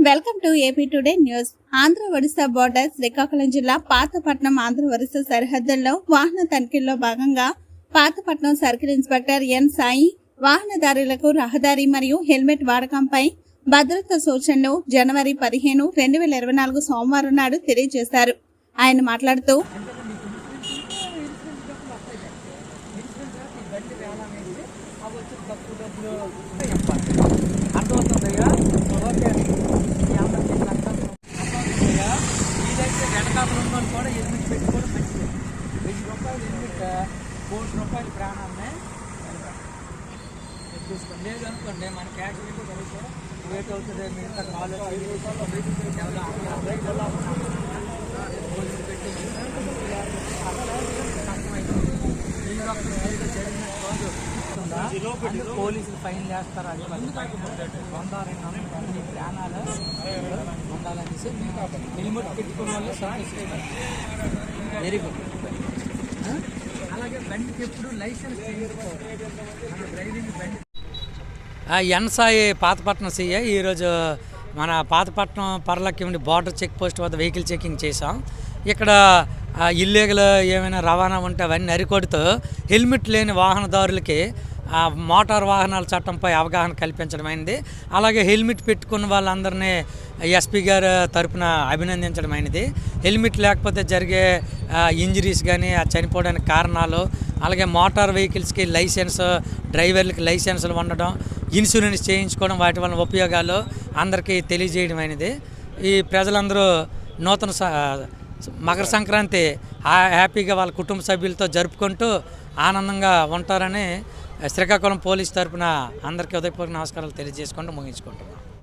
Welcome to AP today news Andhra Odisha border Srikakulam జిల్లా పాతపట్నం ఆంధ్ర ఒడిశా సరిహద్దుల్లో వాహన తనిఖీల్లో భాగంగా Pathapatnam circle inspector N Sai వాహనదారులకు రహదారి మరియు హెల్మెట్ వాడకంపై భద్రతా సూచనలు జనవరి పదిహేను రెండు వేల ఇరవై నాలుగు సోమవారం నాడు తెలియజేశారు. ఆయన మాట్లాడుతూ కోటి రూపాయలు ప్రాణాన్ని ఇది చూసుకోండి. లేదు అనుకోండి మన క్యాష్ ఏంటో వెయిట్ అవుతుంది మిగతా కాలు పెట్టి జరిగినట్టు పోలీసులు ఫైన్ చేస్తారు అది వంద రెండు ప్రాణాలు. ఉండాలనేసి హెల్మెట్ పెట్టుకున్న వాళ్ళు వెరీ గుడ్. అలాగే బండికి ఎప్పుడు లైసెన్స్ మన డ్రైవింగ్ బండి ఎన్సాయి పాతపట్నం సీఏ ఈరోజు మన Pathapatnam Parlaki border check post వద్ద వెహికల్ చెకింగ్ చేసాం ఇక్కడ ఇల్లీగల్ ఏమైనా రవాణా ఉంటే అవన్నీ అరికొడుతూ హెల్మెట్ లేని వాహనదారులకి మోటార్ వాహనాల చట్టంపై అవగాహన కల్పించడమైనది అలాగే హెల్మెట్ పెట్టుకున్న వాళ్ళందరినీ ఎస్పీ గారు తరపున అభినందించడమైనది హెల్మెట్ లేకపోతే జరిగే ఇంజరీస్ కానీ చనిపోవడానికి కారణాలు అలాగే మోటార్ వెహికల్స్కి లైసెన్స్ డ్రైవర్లకి లైసెన్సులు ఉండడం ఇన్సూరెన్స్ చేయించుకోవడం వాటి వలన ఉపయోగాలు అందరికీ తెలియజేయడమైనది ఈ ప్రజలందరూ నూతన స- మకర సంక్రాంతి హ్యాపీగా వాళ్ళ కుటుంబ సభ్యులతో జరుపుకుంటూ ఆనందంగా ఉంటారని శ్రీకాకుళం పోలీస్ తరఫున అందరికీ ఉదయపూర్వక నమస్కారాలు తెలియజేసుకుంటూ ముగించుకుంటున్నాం.